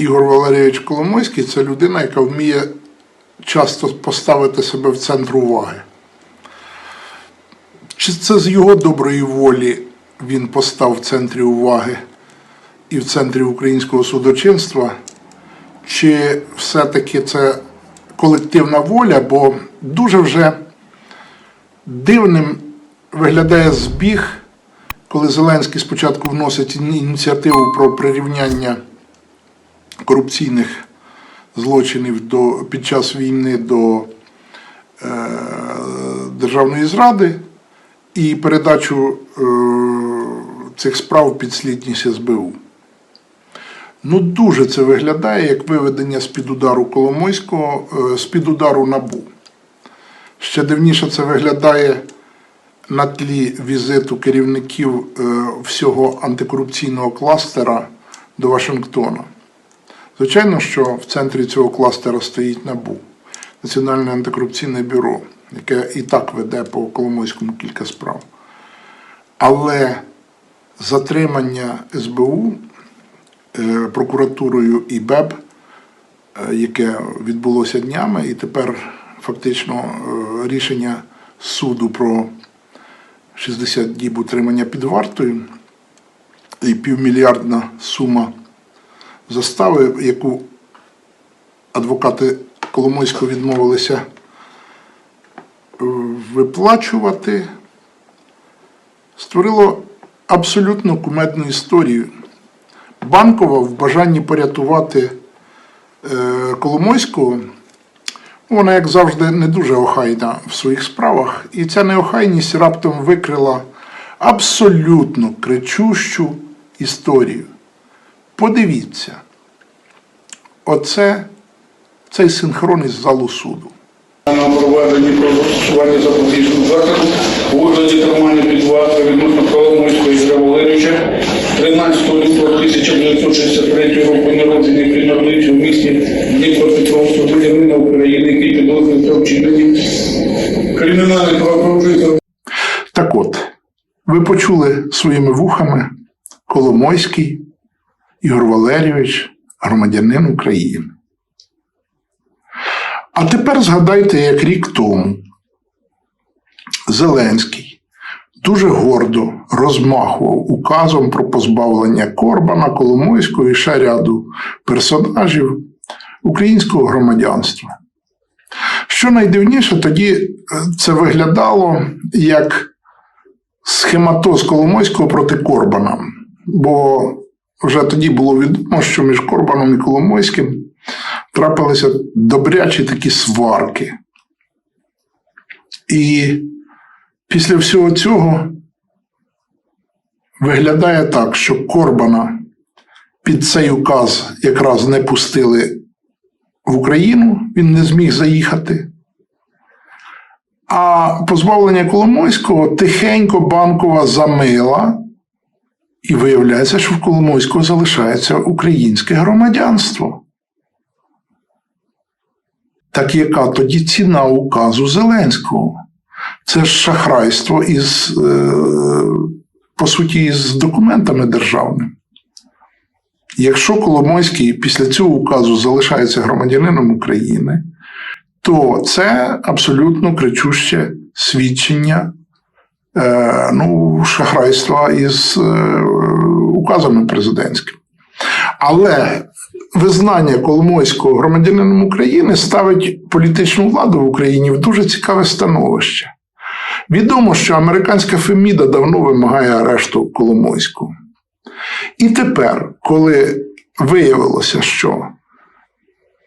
Ігор Валерійович Коломойський це людина, яка вміє часто поставити себе в центр уваги. Чи це з його доброї волі він постав в центрі уваги і в центрі українського судочинства, чи все-таки це колективна воля, бо дуже вже дивним виглядає збіг, коли Зеленський спочатку вносить ініціативу про прирівняння корупційних злочинів до, під час війни до е, державної зради і передачу е, цих справ підслідність СБУ. Ну, дуже це виглядає як виведення з-під удару Коломойського, е, з-під удару НАБУ. Ще дивніше це виглядає на тлі візиту керівників е, всього антикорупційного кластера до Вашингтона. Звичайно, що в центрі цього кластера стоїть НАБУ, Національне антикорупційне бюро, яке і так веде по Коломойському кілька справ. Але затримання СБУ е, прокуратурою і БЕБ, е, яке відбулося днями, і тепер фактично е, рішення суду про 60 діб утримання під вартою і півмільярдна сума застави, яку адвокати Коломойського відмовилися е, виплачувати, створило абсолютно кумедну історію. Банкова в бажанні порятувати е, Коломойського, вона, як завжди, не дуже охайна в своїх справах, і ця неохайність раптом викрила абсолютно кричущу історію. Подивіться, оце цей синхрон із залу суду. на проведенні про застосування запобіжного заходу у вигляді тримання під вартою відносно Коломойського Ігоря Валерійовича 13 лютого 1963 року народжений при народився в місті Дніпропетровського громадянина України, який підозрюється у вчиненні кримінальних правопорушень Так от, ви почули своїми вухами Коломойський Ігор Валерійович, громадянин України. А тепер згадайте, як рік тому Зеленський дуже гордо розмахував указом про позбавлення Корбана, Коломойського і ще ряду персонажів українського громадянства. Що найдивніше, тоді е, це виглядало як схематоз Коломойського проти Корбана. Бо вже тоді було відомо, що між Корбаном і Коломойським трапилися добрячі такі сварки. І після всього цього виглядає так, що Корбана під цей указ якраз не пустили в Україну, він не зміг заїхати. А позбавлення Коломойського тихенько банкова замила, і виявляється, що в Коломойського залишається українське громадянство. Так яка тоді ціна указу Зеленського? Це ж шахрайство із, е, по суті, із документами державними. Якщо Коломойський після цього указу залишається громадянином України, то це абсолютно кричуще свідчення ну, шахрайства із е, указами президентськими. Але визнання Коломойського громадянином України ставить політичну владу в Україні в дуже цікаве становище. Відомо, що американська Феміда давно вимагає арешту Коломойського. І тепер, коли виявилося, що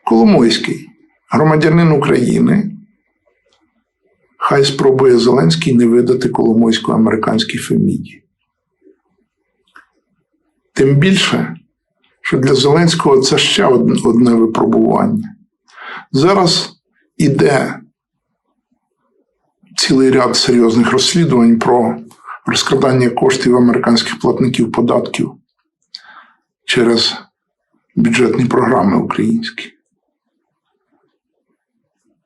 Коломойський громадянин України, хай спробує Зеленський не видати Коломойську американській Феміді. Тим більше, що для Зеленського це ще одне випробування. Зараз іде цілий ряд серйозних розслідувань про розкрадання коштів американських платників податків через бюджетні програми українські.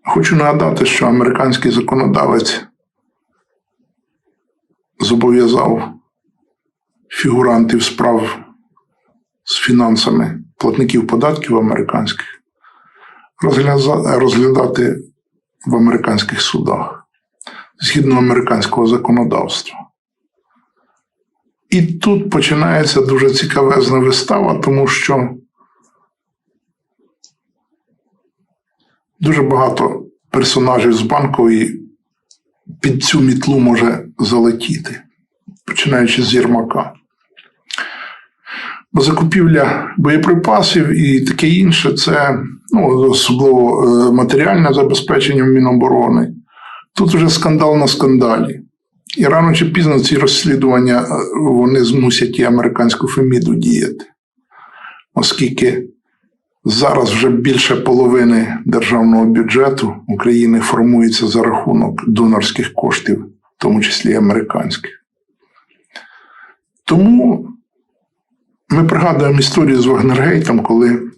Хочу нагадати, що американський законодавець зобов'язав фігурантів справ з фінансами платників податків американських розглядати в американських судах згідно американського законодавства. І тут починається дуже цікавезна вистава, тому що дуже багато персонажів з банкової під цю мітлу може залетіти, починаючи з Єрмака. Бо закупівля боєприпасів і таке інше це ну, особливо е, матеріальне забезпечення Міноборони. Тут вже скандал на скандалі. І рано чи пізно ці розслідування е, вони змусять і американську Феміду діяти, оскільки зараз вже більше половини державного бюджету України формується за рахунок донорських коштів, в тому числі американських. Тому ми пригадуємо історію з Вагнергейтом, коли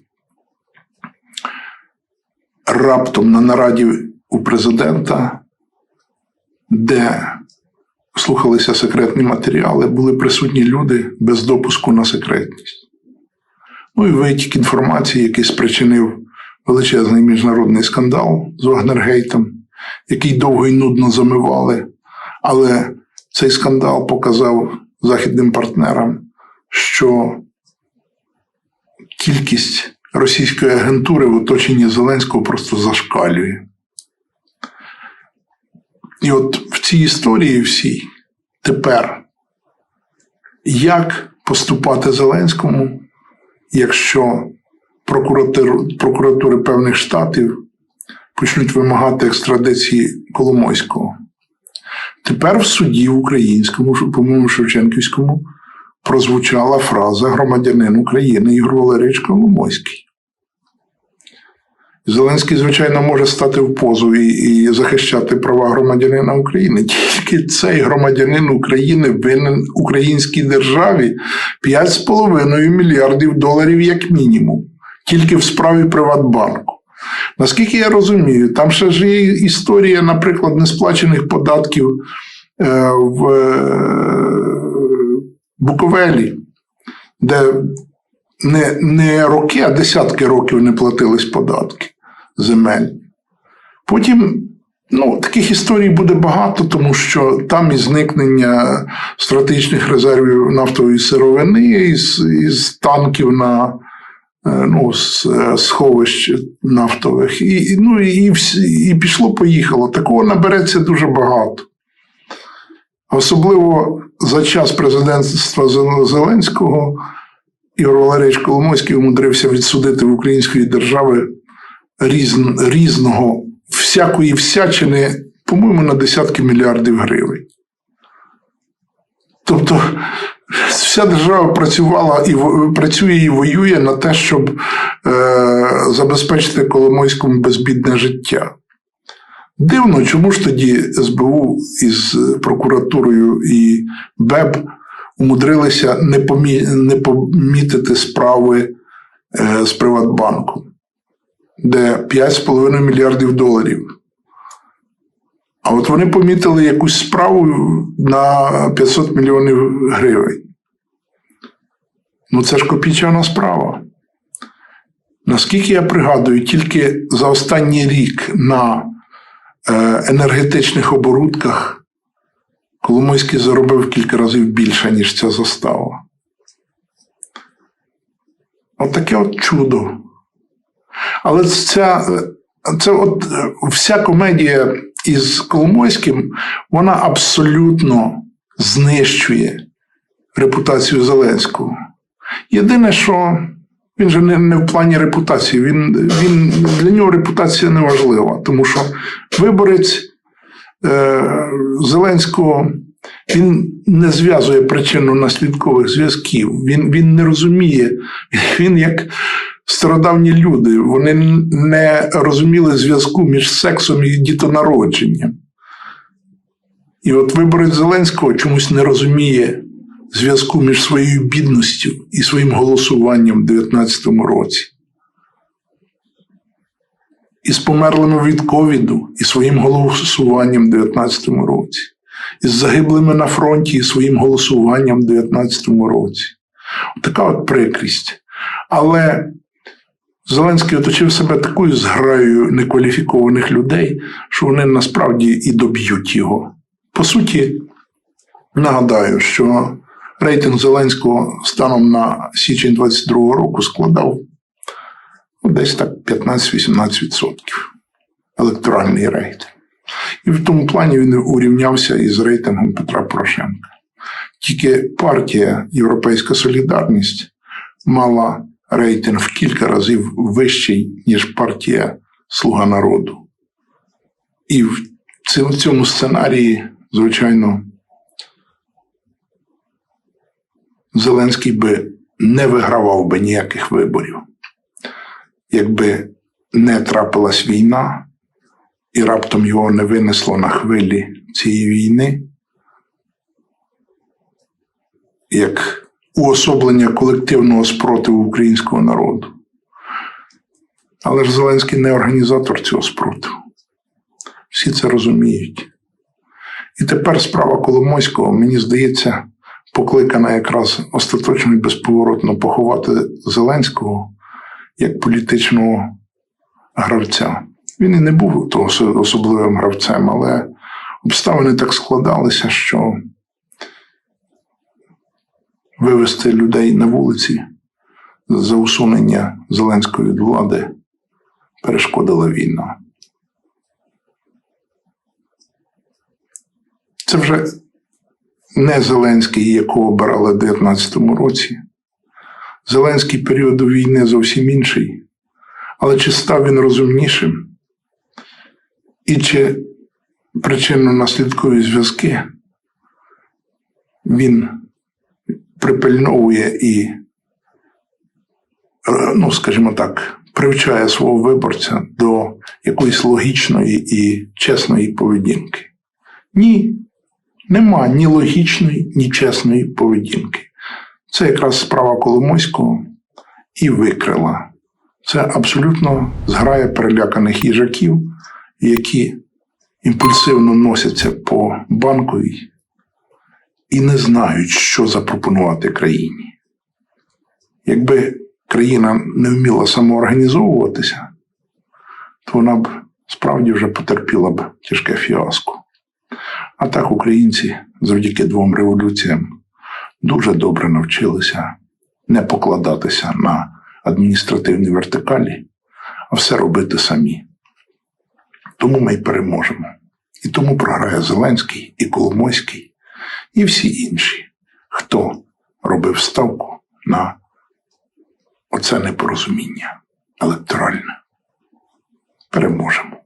раптом на нараді у президента, де слухалися секретні матеріали, були присутні люди без допуску на секретність. Ну і витік інформації, який спричинив величезний міжнародний скандал з Вагнергейтом, який довго і нудно замивали. Але цей скандал показав західним партнерам, що кількість російської агентури в оточенні Зеленського просто зашкалює. І от в цій історії всій тепер як поступати Зеленському, якщо прокуратури, певних штатів почнуть вимагати екстрадиції Коломойського. Тепер в суді українському, по-моєму, Шевченківському, прозвучала фраза громадянин України Ігор Валерійович Коломойський. Зеленський, звичайно, може стати в позу і, і захищати права громадянина України. Тільки цей громадянин України винен українській державі 5,5 мільярдів доларів як мінімум, тільки в справі Приватбанку. Наскільки я розумію, там ще ж є історія, наприклад, несплачених податків е, в е, Буковелі, де не, не роки, а десятки років не платились податки земель. Потім ну, таких історій буде багато, тому що там і зникнення стратегічних резервів нафтової сировини, із, із танків на е, ну, з е, сховищ нафтових. І, ну, і, і пішло-поїхало. Такого набереться дуже багато. Особливо за час президентства Зеленського Ігор Валерійович Коломойський умудрився відсудити в української держави різного, всякої всячини, по-моєму, на десятки мільярдів гривень. Тобто вся держава працювала і працює і воює на те, щоб е, забезпечити Коломойському безбідне життя. Дивно, чому ж тоді СБУ із прокуратурою і БЕБ умудрилися не, помітити справи е, з Приватбанком, де 5,5 мільярдів доларів. А от вони помітили якусь справу на 500 мільйонів гривень. Ну, це ж копійчана справа. Наскільки я пригадую, тільки за останній рік на е, енергетичних оборудках Коломойський заробив кілька разів більше, ніж ця застава. От таке от чудо. Але ця, це от вся комедія із Коломойським, вона абсолютно знищує репутацію Зеленського. Єдине, що він же не, не в плані репутації, він, він, для нього репутація не важлива, тому що виборець е, Зеленського він не зв'язує причинно-наслідкових зв'язків. Він, він не розуміє. Він як стародавні люди, вони не розуміли зв'язку між сексом і дітонародженням. І от виборець Зеленського чомусь не розуміє зв'язку між своєю бідністю і своїм голосуванням в 2019 році. І з померлими від ковіду, і своїм голосуванням в 2019 році, і з загиблими на фронті і своїм голосуванням в 2019 році. Така от прикрість. Але Зеленський оточив себе такою зграєю некваліфікованих людей, що вони насправді і доб'ють його. По суті, нагадаю, що рейтинг Зеленського станом на січень 22 року складав ну, десь так 15-18% електоральний рейтинг. І в тому плані він урівнявся із рейтингом Петра Порошенка. Тільки партія Європейська Солідарність мала рейтинг в кілька разів вищий, ніж партія Слуга народу. І в цьому сценарії, звичайно, Зеленський би не вигравав би ніяких виборів, якби не трапилась війна, і раптом його не винесло на хвилі цієї війни, як уособлення колективного спротиву українського народу. Але ж Зеленський не організатор цього спротиву. Всі це розуміють. І тепер справа Коломойського, мені здається, покликана якраз остаточно і безповоротно поховати Зеленського як політичного гравця. Він і не був особливим гравцем, але обставини так складалися, що вивести людей на вулиці за усунення Зеленської від влади перешкодила війна. Це вже не Зеленський, якого обирали в 2019 році. Зеленський періоду війни зовсім інший. Але чи став він розумнішим? І чи причинно-наслідкові зв'язки він припильновує і, е, ну, скажімо так, привчає свого виборця до якоїсь логічної і чесної поведінки? Ні, нема ні логічної, ні чесної поведінки. Це якраз справа Коломойського і викрила. Це абсолютно зграя переляканих їжаків, які імпульсивно носяться по банковій і не знають, що запропонувати країні. Якби країна не вміла самоорганізовуватися, то вона б справді вже потерпіла б тяжке фіаско. А так українці завдяки двом революціям дуже добре навчилися не покладатися на адміністративні вертикалі, а все робити самі. Тому ми й переможемо. І тому програє Зеленський і Коломойський, і всі інші, хто робив ставку на оце непорозуміння електоральне. Переможемо.